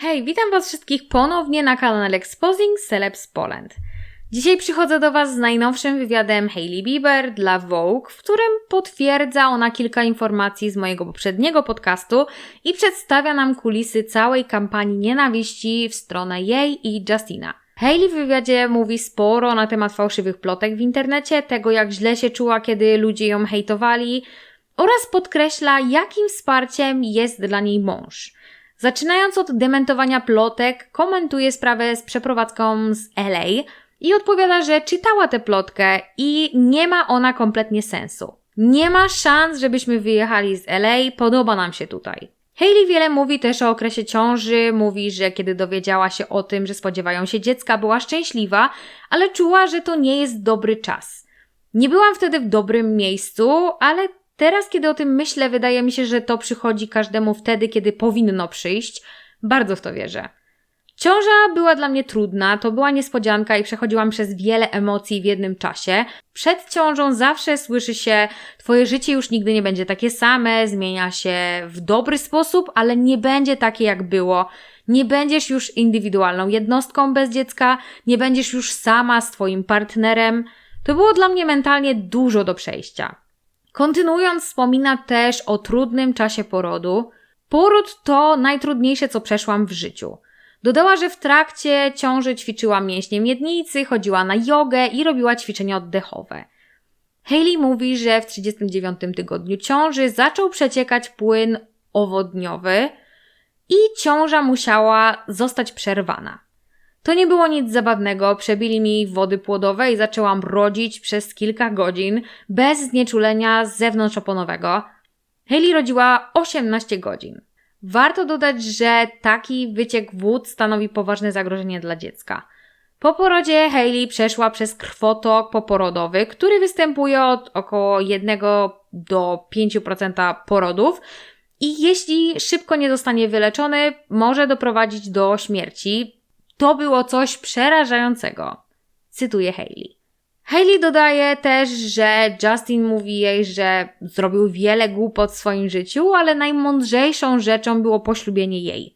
Hej, witam Was wszystkich ponownie na kanale Exposing Celebs Poland. Dzisiaj przychodzę do Was z najnowszym wywiadem Hailey Bieber dla Vogue, w którym potwierdza ona kilka informacji z mojego poprzedniego podcastu i przedstawia nam kulisy całej kampanii nienawiści w stronę jej i Justina. Hailey w wywiadzie mówi sporo na temat fałszywych plotek w internecie, tego jak źle się czuła, kiedy ludzie ją hejtowali oraz podkreśla, jakim wsparciem jest dla niej mąż. Zaczynając od dementowania plotek, komentuje sprawę z przeprowadzką z LA i odpowiada, że czytała tę plotkę i nie ma ona kompletnie sensu. Nie ma szans, żebyśmy wyjechali z LA, podoba nam się tutaj. Hailey wiele mówi też o okresie ciąży, mówi, że kiedy dowiedziała się o tym, że spodziewają się dziecka, była szczęśliwa, ale czuła, że to nie jest dobry czas. Nie byłam wtedy w dobrym miejscu, ale Teraz, kiedy o tym myślę, wydaje mi się, że to przychodzi każdemu wtedy, kiedy powinno przyjść. Bardzo w to wierzę. Ciąża była dla mnie trudna, to była niespodzianka i przechodziłam przez wiele emocji w jednym czasie. Przed ciążą zawsze słyszy się: Twoje życie już nigdy nie będzie takie same, zmienia się w dobry sposób, ale nie będzie takie jak było. Nie będziesz już indywidualną jednostką bez dziecka, nie będziesz już sama z Twoim partnerem. To było dla mnie mentalnie dużo do przejścia. Kontynuując, wspomina też o trudnym czasie porodu. Poród to najtrudniejsze, co przeszłam w życiu. Dodała, że w trakcie ciąży ćwiczyła mięśnie miednicy, chodziła na jogę i robiła ćwiczenia oddechowe. Hailey mówi, że w 39 tygodniu ciąży zaczął przeciekać płyn owodniowy i ciąża musiała zostać przerwana. To nie było nic zabawnego, przebili mi wody płodowe i zaczęłam rodzić przez kilka godzin bez znieczulenia zewnątrzoponowego. Hailey rodziła 18 godzin. Warto dodać, że taki wyciek wód stanowi poważne zagrożenie dla dziecka. Po porodzie Hailey przeszła przez krwotok poporodowy, który występuje od około 1 do 5% porodów i jeśli szybko nie zostanie wyleczony, może doprowadzić do śmierci, to było coś przerażającego. Cytuję Hailey. Hailey dodaje też, że Justin mówi jej, że zrobił wiele głupot w swoim życiu, ale najmądrzejszą rzeczą było poślubienie jej.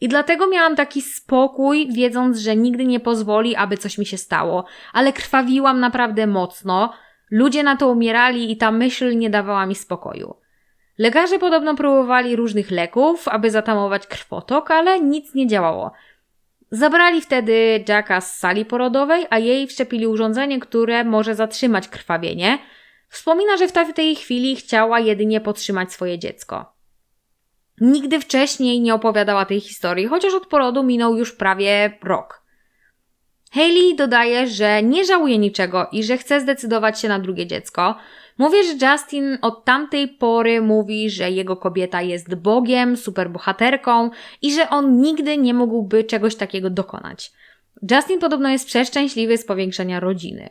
I dlatego miałam taki spokój, wiedząc, że nigdy nie pozwoli, aby coś mi się stało, ale krwawiłam naprawdę mocno. Ludzie na to umierali i ta myśl nie dawała mi spokoju. Lekarze podobno próbowali różnych leków, aby zatamować krwotok, ale nic nie działało. Zabrali wtedy Jacka z sali porodowej, a jej wszczepili urządzenie, które może zatrzymać krwawienie. Wspomina, że w tej chwili chciała jedynie podtrzymać swoje dziecko. Nigdy wcześniej nie opowiadała tej historii, chociaż od porodu minął już prawie rok. Hailey dodaje, że nie żałuje niczego i że chce zdecydować się na drugie dziecko. Mówię, że Justin od tamtej pory mówi, że jego kobieta jest Bogiem, superbohaterką i że on nigdy nie mógłby czegoś takiego dokonać. Justin podobno jest przeszczęśliwy z powiększenia rodziny.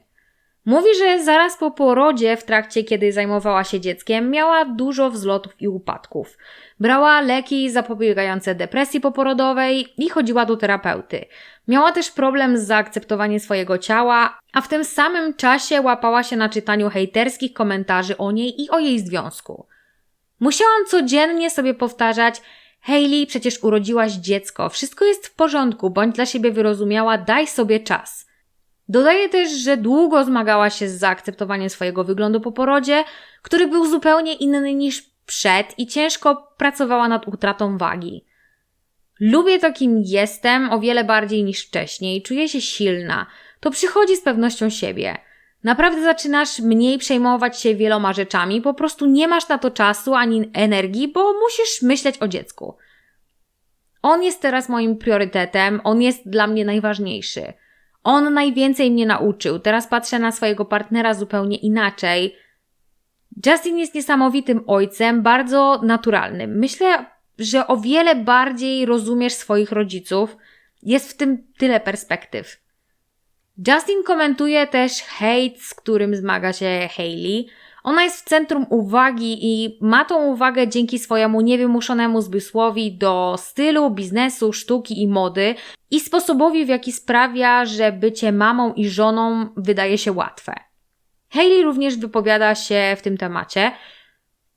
Mówi, że zaraz po porodzie, w trakcie kiedy zajmowała się dzieckiem, miała dużo wzlotów i upadków. Brała leki zapobiegające depresji poporodowej i chodziła do terapeuty. Miała też problem z zaakceptowaniem swojego ciała, a w tym samym czasie łapała się na czytaniu hejterskich komentarzy o niej i o jej związku. Musiałam codziennie sobie powtarzać: Hailey, przecież urodziłaś dziecko, wszystko jest w porządku, bądź dla siebie wyrozumiała, daj sobie czas. Dodaje też, że długo zmagała się z zaakceptowaniem swojego wyglądu po porodzie, który był zupełnie inny niż przed i ciężko pracowała nad utratą wagi. Lubię to, kim jestem o wiele bardziej niż wcześniej, czuję się silna. To przychodzi z pewnością siebie. Naprawdę zaczynasz mniej przejmować się wieloma rzeczami, po prostu nie masz na to czasu ani energii, bo musisz myśleć o dziecku. On jest teraz moim priorytetem, on jest dla mnie najważniejszy. On najwięcej mnie nauczył. Teraz patrzę na swojego partnera zupełnie inaczej. Justin jest niesamowitym ojcem, bardzo naturalnym. Myślę, że o wiele bardziej rozumiesz swoich rodziców. Jest w tym tyle perspektyw. Justin komentuje też hejt, z którym zmaga się Hailey. Ona jest w centrum uwagi i ma tą uwagę dzięki swojemu niewymuszonemu zmysłowi do stylu, biznesu, sztuki i mody i sposobowi, w jaki sprawia, że bycie mamą i żoną wydaje się łatwe. Hailey również wypowiada się w tym temacie.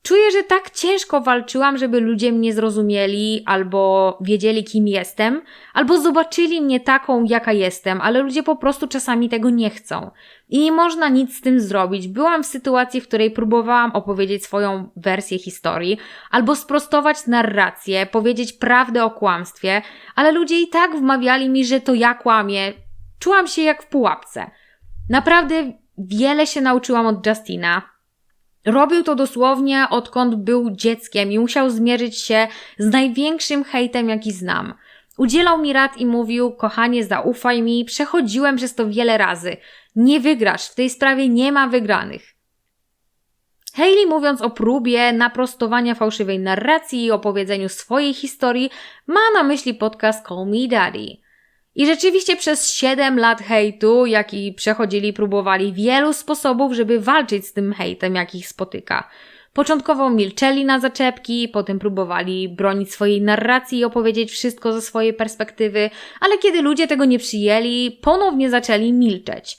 Czuję, że tak ciężko walczyłam, żeby ludzie mnie zrozumieli, albo wiedzieli, kim jestem, albo zobaczyli mnie taką, jaka jestem, ale ludzie po prostu czasami tego nie chcą. I nie można nic z tym zrobić. Byłam w sytuacji, w której próbowałam opowiedzieć swoją wersję historii, albo sprostować narrację, powiedzieć prawdę o kłamstwie, ale ludzie i tak wmawiali mi, że to ja kłamię. Czułam się jak w pułapce. Naprawdę wiele się nauczyłam od Justina, Robił to dosłownie odkąd był dzieckiem i musiał zmierzyć się z największym hejtem, jaki znam. Udzielał mi rad i mówił: Kochanie, zaufaj mi, przechodziłem przez to wiele razy. Nie wygrasz, w tej sprawie nie ma wygranych. Hayley, mówiąc o próbie naprostowania fałszywej narracji i opowiedzeniu swojej historii, ma na myśli podcast Call Me Daddy. I rzeczywiście przez 7 lat hejtu, jaki przechodzili, próbowali wielu sposobów, żeby walczyć z tym hejtem, jaki ich spotyka. Początkowo milczeli na zaczepki, potem próbowali bronić swojej narracji i opowiedzieć wszystko ze swojej perspektywy, ale kiedy ludzie tego nie przyjęli, ponownie zaczęli milczeć.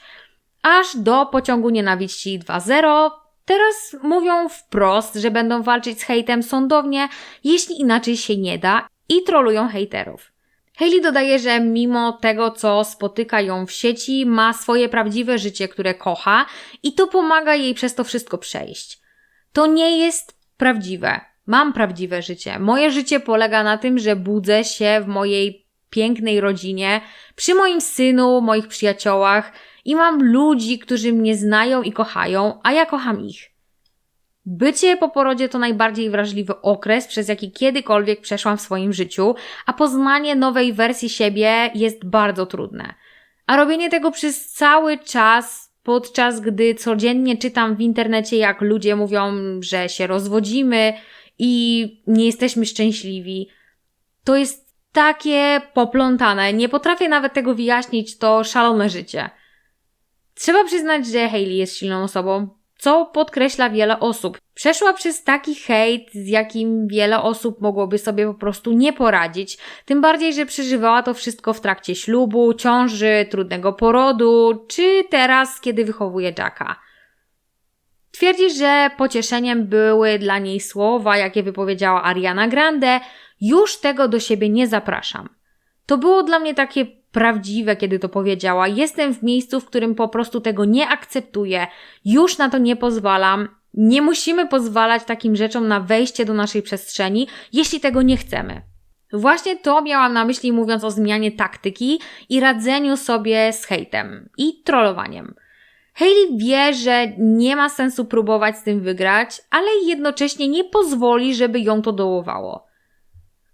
Aż do pociągu nienawiści 2.0 Teraz mówią wprost, że będą walczyć z hejtem sądownie, jeśli inaczej się nie da i trolują hejterów. Hayley dodaje, że mimo tego, co spotyka ją w sieci, ma swoje prawdziwe życie, które kocha i to pomaga jej przez to wszystko przejść. To nie jest prawdziwe. Mam prawdziwe życie. Moje życie polega na tym, że budzę się w mojej pięknej rodzinie, przy moim synu, moich przyjaciołach i mam ludzi, którzy mnie znają i kochają, a ja kocham ich. Bycie po porodzie to najbardziej wrażliwy okres, przez jaki kiedykolwiek przeszłam w swoim życiu, a poznanie nowej wersji siebie jest bardzo trudne. A robienie tego przez cały czas, podczas gdy codziennie czytam w internecie, jak ludzie mówią, że się rozwodzimy i nie jesteśmy szczęśliwi, to jest takie poplątane. Nie potrafię nawet tego wyjaśnić, to szalone życie. Trzeba przyznać, że Hayley jest silną osobą, co podkreśla wiele osób. Przeszła przez taki hejt, z jakim wiele osób mogłoby sobie po prostu nie poradzić, tym bardziej, że przeżywała to wszystko w trakcie ślubu, ciąży, trudnego porodu, czy teraz, kiedy wychowuje Jacka. Twierdzi, że pocieszeniem były dla niej słowa, jakie wypowiedziała Ariana Grande: Już tego do siebie nie zapraszam. To było dla mnie takie prawdziwe, kiedy to powiedziała. Jestem w miejscu, w którym po prostu tego nie akceptuję, już na to nie pozwalam. Nie musimy pozwalać takim rzeczom na wejście do naszej przestrzeni, jeśli tego nie chcemy. Właśnie to miałam na myśli, mówiąc o zmianie taktyki i radzeniu sobie z hejtem i trollowaniem. Hayley wie, że nie ma sensu próbować z tym wygrać, ale jednocześnie nie pozwoli, żeby ją to dołowało.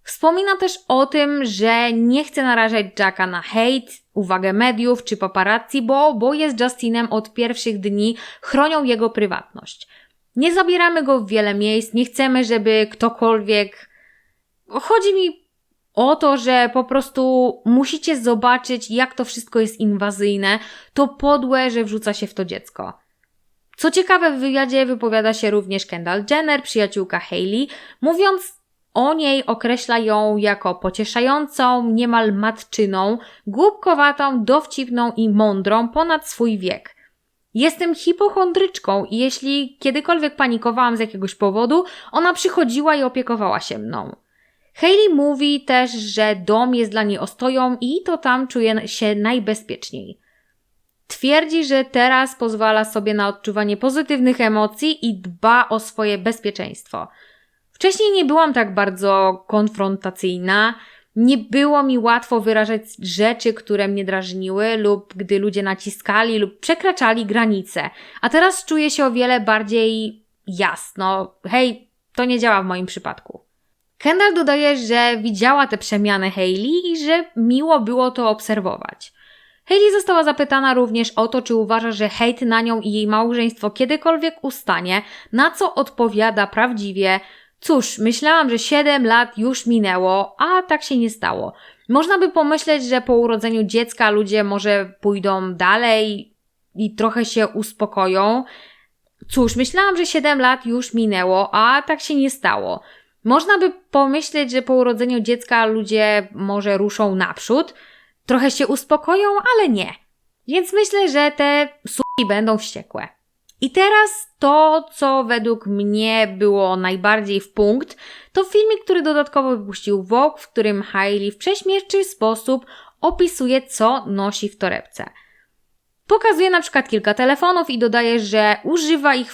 Wspomina też o tym, że nie chce narażać Jacka na hejt, uwagę mediów czy paparazzi, bo, bo jest Justinem od pierwszych dni, chronią jego prywatność. Nie zabieramy go w wiele miejsc, nie chcemy, żeby ktokolwiek. Chodzi mi o to, że po prostu musicie zobaczyć, jak to wszystko jest inwazyjne, to podłe, że wrzuca się w to dziecko. Co ciekawe, w wywiadzie wypowiada się również Kendall Jenner, przyjaciółka Hailey, mówiąc o niej określa ją jako pocieszającą, niemal matczyną, głupkowatą, dowcipną i mądrą ponad swój wiek. Jestem hipochondryczką i jeśli kiedykolwiek panikowałam z jakiegoś powodu, ona przychodziła i opiekowała się mną. Hayley mówi też, że dom jest dla niej ostoją i to tam czuje się najbezpieczniej. Twierdzi, że teraz pozwala sobie na odczuwanie pozytywnych emocji i dba o swoje bezpieczeństwo – Wcześniej nie byłam tak bardzo konfrontacyjna, nie było mi łatwo wyrażać rzeczy, które mnie drażniły, lub gdy ludzie naciskali lub przekraczali granice. A teraz czuję się o wiele bardziej jasno. Hej, to nie działa w moim przypadku. Kendall dodaje, że widziała te przemiany Hayley i że miło było to obserwować. Hayley została zapytana również o to, czy uważa, że hejt na nią i jej małżeństwo kiedykolwiek ustanie, na co odpowiada prawdziwie, Cóż, myślałam, że 7 lat już minęło, a tak się nie stało. Można by pomyśleć, że po urodzeniu dziecka ludzie może pójdą dalej i trochę się uspokoją. Cóż, myślałam, że 7 lat już minęło, a tak się nie stało. Można by pomyśleć, że po urodzeniu dziecka ludzie może ruszą naprzód, trochę się uspokoją, ale nie. Więc myślę, że te suki będą wściekłe. I teraz to, co według mnie było najbardziej w punkt, to filmik, który dodatkowo wypuścił Vogue, w którym Hailey w prześmieszczy sposób opisuje, co nosi w torebce. Pokazuje na przykład kilka telefonów i dodaje, że używa ich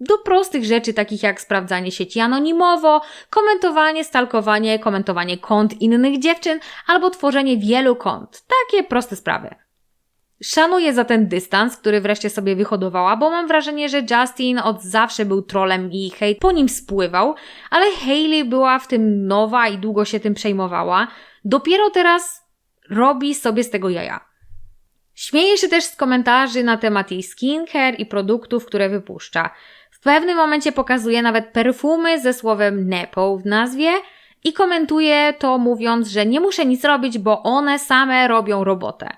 do prostych rzeczy, takich jak sprawdzanie sieci anonimowo, komentowanie, stalkowanie, komentowanie kont innych dziewczyn albo tworzenie wielu kont. Takie proste sprawy. Szanuję za ten dystans, który wreszcie sobie wyhodowała, bo mam wrażenie, że Justin od zawsze był trolem i hejt po nim spływał, ale Hailey była w tym nowa i długo się tym przejmowała. Dopiero teraz robi sobie z tego jaja. Śmieje się też z komentarzy na temat jej skincare i produktów, które wypuszcza. W pewnym momencie pokazuje nawet perfumy ze słowem Nepo w nazwie i komentuje to mówiąc, że nie muszę nic robić, bo one same robią robotę.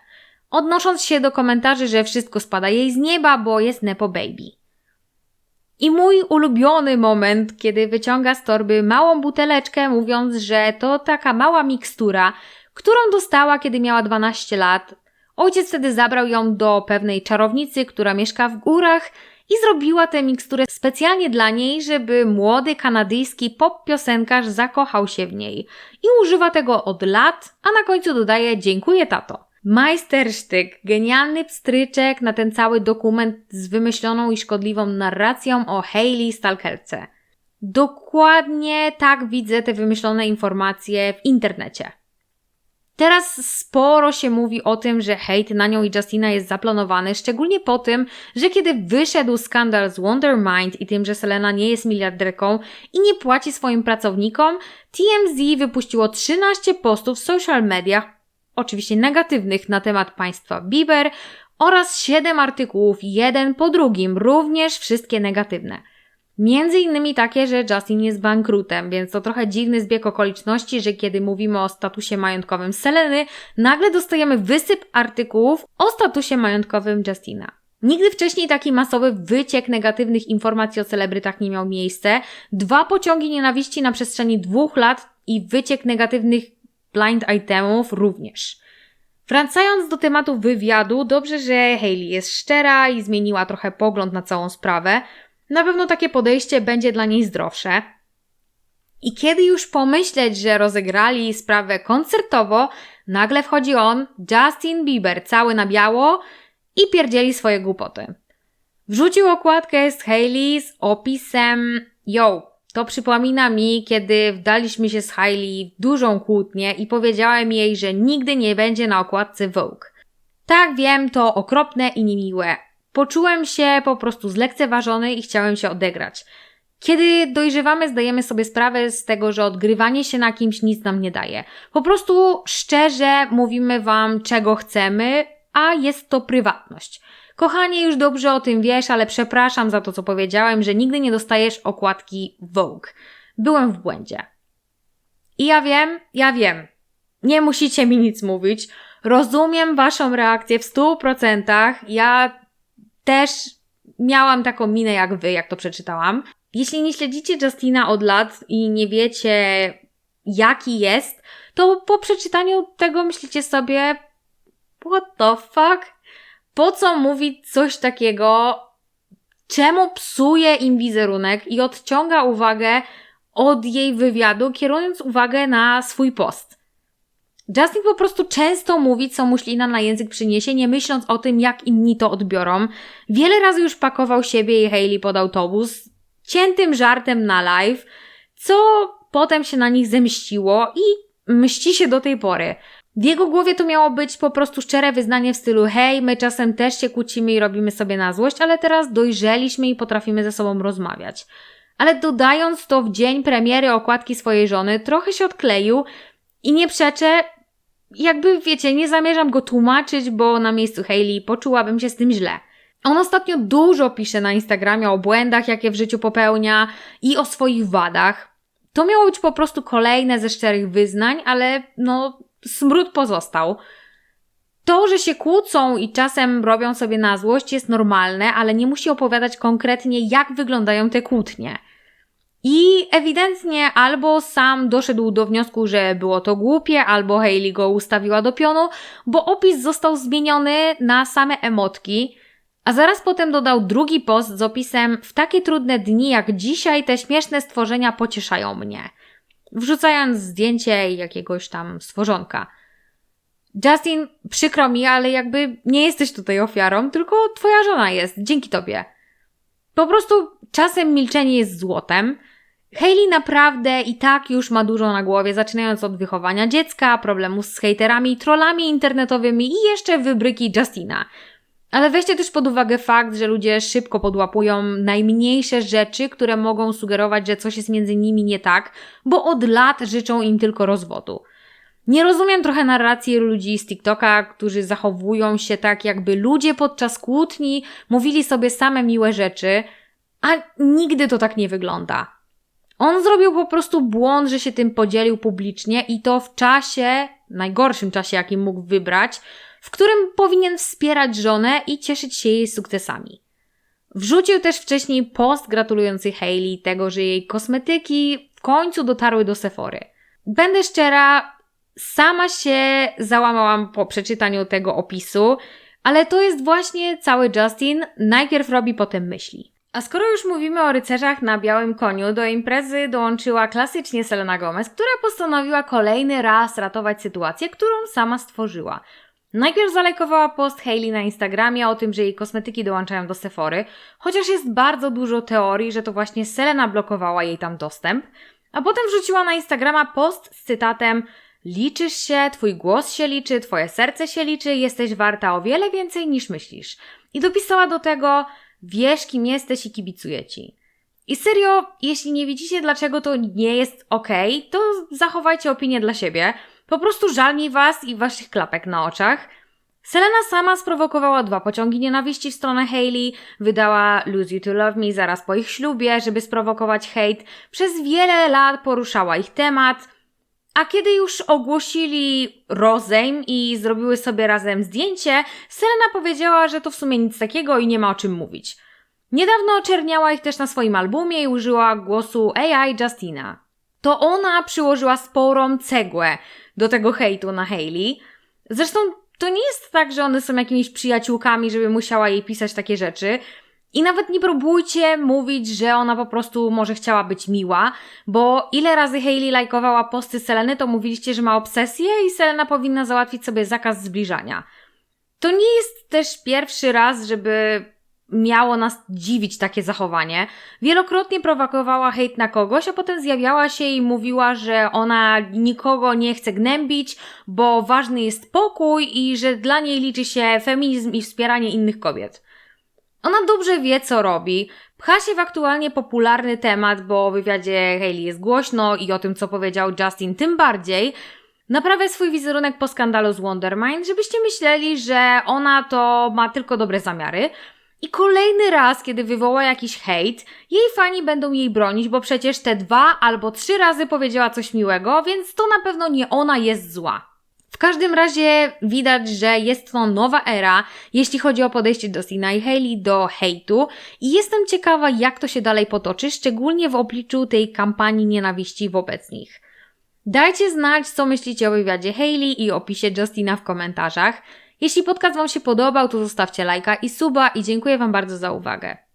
Odnosząc się do komentarzy, że wszystko spada jej z nieba, bo jest Nepo Baby. I mój ulubiony moment, kiedy wyciąga z torby małą buteleczkę, mówiąc, że to taka mała mikstura, którą dostała, kiedy miała 12 lat. Ojciec wtedy zabrał ją do pewnej czarownicy, która mieszka w górach i zrobiła tę miksturę specjalnie dla niej, żeby młody kanadyjski pop piosenkarz zakochał się w niej. I używa tego od lat, a na końcu dodaje dziękuję tato. Majstersztyk, genialny pstryczek na ten cały dokument z wymyśloną i szkodliwą narracją o Hailey Stalkerce. Dokładnie tak widzę te wymyślone informacje w internecie. Teraz sporo się mówi o tym, że hejt na nią i Justina jest zaplanowany, szczególnie po tym, że kiedy wyszedł skandal z Wondermind i tym, że Selena nie jest miliarderką i nie płaci swoim pracownikom, TMZ wypuściło 13 postów w social mediach, oczywiście negatywnych na temat państwa Bieber oraz 7 artykułów, jeden po drugim, również wszystkie negatywne. Między innymi takie, że Justin jest bankrutem, więc to trochę dziwny zbieg okoliczności, że kiedy mówimy o statusie majątkowym Seleny, nagle dostajemy wysyp artykułów o statusie majątkowym Justina. Nigdy wcześniej taki masowy wyciek negatywnych informacji o celebrytach nie miał miejsca. Dwa pociągi nienawiści na przestrzeni dwóch lat i wyciek negatywnych blind itemów również. Wracając do tematu wywiadu, dobrze, że Hailey jest szczera i zmieniła trochę pogląd na całą sprawę. Na pewno takie podejście będzie dla niej zdrowsze. I kiedy już pomyśleć, że rozegrali sprawę koncertowo, nagle wchodzi on, Justin Bieber, cały na biało i pierdzieli swoje głupoty. Wrzucił okładkę z Hailey z opisem Yo, to przypomina mi, kiedy wdaliśmy się z Hailey w dużą kłótnię i powiedziałem jej, że nigdy nie będzie na okładce Vogue. Tak wiem, to okropne i niemiłe, Poczułem się po prostu zlekceważony i chciałem się odegrać. Kiedy dojrzewamy, zdajemy sobie sprawę z tego, że odgrywanie się na kimś nic nam nie daje. Po prostu szczerze mówimy Wam, czego chcemy, a jest to prywatność. Kochanie, już dobrze o tym wiesz, ale przepraszam za to, co powiedziałem, że nigdy nie dostajesz okładki Vogue. Byłem w błędzie. I ja wiem, ja wiem. Nie musicie mi nic mówić. Rozumiem Waszą reakcję w stu procentach. Ja też miałam taką minę jak wy, jak to przeczytałam. Jeśli nie śledzicie Justina od lat i nie wiecie, jaki jest, to po przeczytaniu tego myślicie sobie, what the fuck? Po co mówić coś takiego? Czemu psuje im wizerunek i odciąga uwagę od jej wywiadu, kierując uwagę na swój post? Justin po prostu często mówi, co muślina na język przyniesie, nie myśląc o tym, jak inni to odbiorą. Wiele razy już pakował siebie i Hailey pod autobus, ciętym żartem na live, co potem się na nich zemściło i mści się do tej pory. W jego głowie to miało być po prostu szczere wyznanie w stylu hej, my czasem też się kłócimy i robimy sobie na złość, ale teraz dojrzeliśmy i potrafimy ze sobą rozmawiać. Ale dodając to w dzień premiery okładki swojej żony, trochę się odkleił i nie przeczę, jakby wiecie, nie zamierzam go tłumaczyć, bo na miejscu Hailey poczułabym się z tym źle. On ostatnio dużo pisze na Instagramie o błędach, jakie w życiu popełnia i o swoich wadach. To miało być po prostu kolejne ze szczerych wyznań, ale no, smród pozostał. To, że się kłócą i czasem robią sobie na złość jest normalne, ale nie musi opowiadać konkretnie, jak wyglądają te kłótnie. I ewidentnie albo sam doszedł do wniosku, że było to głupie, albo Hailey go ustawiła do pionu, bo opis został zmieniony na same emotki. A zaraz potem dodał drugi post z opisem: W takie trudne dni jak dzisiaj te śmieszne stworzenia pocieszają mnie. Wrzucając zdjęcie jakiegoś tam stworzonka. Justin, przykro mi, ale jakby nie jesteś tutaj ofiarą, tylko twoja żona jest, dzięki tobie. Po prostu czasem milczenie jest złotem. Hailey naprawdę i tak już ma dużo na głowie, zaczynając od wychowania dziecka, problemów z hejterami, trollami internetowymi i jeszcze wybryki Justina. Ale weźcie też pod uwagę fakt, że ludzie szybko podłapują najmniejsze rzeczy, które mogą sugerować, że coś jest między nimi nie tak, bo od lat życzą im tylko rozwodu. Nie rozumiem trochę narracji ludzi z TikToka, którzy zachowują się tak, jakby ludzie podczas kłótni mówili sobie same miłe rzeczy, a nigdy to tak nie wygląda. On zrobił po prostu błąd, że się tym podzielił publicznie i to w czasie, najgorszym czasie, jaki mógł wybrać, w którym powinien wspierać żonę i cieszyć się jej sukcesami. Wrzucił też wcześniej post gratulujący Hailey tego, że jej kosmetyki w końcu dotarły do Sephory. Będę szczera, sama się załamałam po przeczytaniu tego opisu, ale to jest właśnie cały Justin. Najpierw robi, potem myśli. A skoro już mówimy o rycerzach na białym koniu, do imprezy dołączyła klasycznie Selena Gomez, która postanowiła kolejny raz ratować sytuację, którą sama stworzyła. Najpierw zalajkowała post Hailey na Instagramie o tym, że jej kosmetyki dołączają do Sephory, chociaż jest bardzo dużo teorii, że to właśnie Selena blokowała jej tam dostęp, a potem wrzuciła na Instagrama post z cytatem Liczysz się, twój głos się liczy, twoje serce się liczy, jesteś warta o wiele więcej niż myślisz. I dopisała do tego Wiesz, kim jesteś i kibicuję ci. I serio, jeśli nie widzicie, dlaczego to nie jest ok, to zachowajcie opinię dla siebie. Po prostu żal mi was i waszych klapek na oczach. Selena sama sprowokowała dwa pociągi nienawiści w stronę Hailey, wydała Lose You to Love Me zaraz po ich ślubie, żeby sprowokować hejt. Przez wiele lat poruszała ich temat, a kiedy już ogłosili rozejm i zrobiły sobie razem zdjęcie, Selena powiedziała, że to w sumie nic takiego i nie ma o czym mówić. Niedawno oczerniała ich też na swoim albumie i użyła głosu AI Justina. To ona przyłożyła sporą cegłę do tego hejtu na Hailey. Zresztą to nie jest tak, że one są jakimiś przyjaciółkami, żeby musiała jej pisać takie rzeczy. I nawet nie próbujcie mówić, że ona po prostu może chciała być miła, bo ile razy Hailey lajkowała posty Seleny, to mówiliście, że ma obsesję i Selena powinna załatwić sobie zakaz zbliżania. To nie jest też pierwszy raz, żeby miało nas dziwić takie zachowanie. Wielokrotnie prowokowała hejt na kogoś, a potem zjawiała się i mówiła, że ona nikogo nie chce gnębić, bo ważny jest pokój i że dla niej liczy się feminizm i wspieranie innych kobiet. Ona dobrze wie, co robi. Pcha się w aktualnie popularny temat, bo o wywiadzie Hailey jest głośno i o tym, co powiedział Justin, tym bardziej. Naprawia swój wizerunek po skandalu z Wondermind, żebyście myśleli, że ona to ma tylko dobre zamiary. I kolejny raz, kiedy wywoła jakiś hejt, jej fani będą jej bronić, bo przecież te dwa albo trzy razy powiedziała coś miłego, więc to na pewno nie ona jest zła. W każdym razie widać, że jest to nowa era, jeśli chodzi o podejście do Sina i Hailey do hejtu i jestem ciekawa, jak to się dalej potoczy, szczególnie w obliczu tej kampanii nienawiści wobec nich. Dajcie znać, co myślicie o wywiadzie Hailey i opisie Justina w komentarzach. Jeśli podcast Wam się podobał, to zostawcie lajka i suba i dziękuję Wam bardzo za uwagę.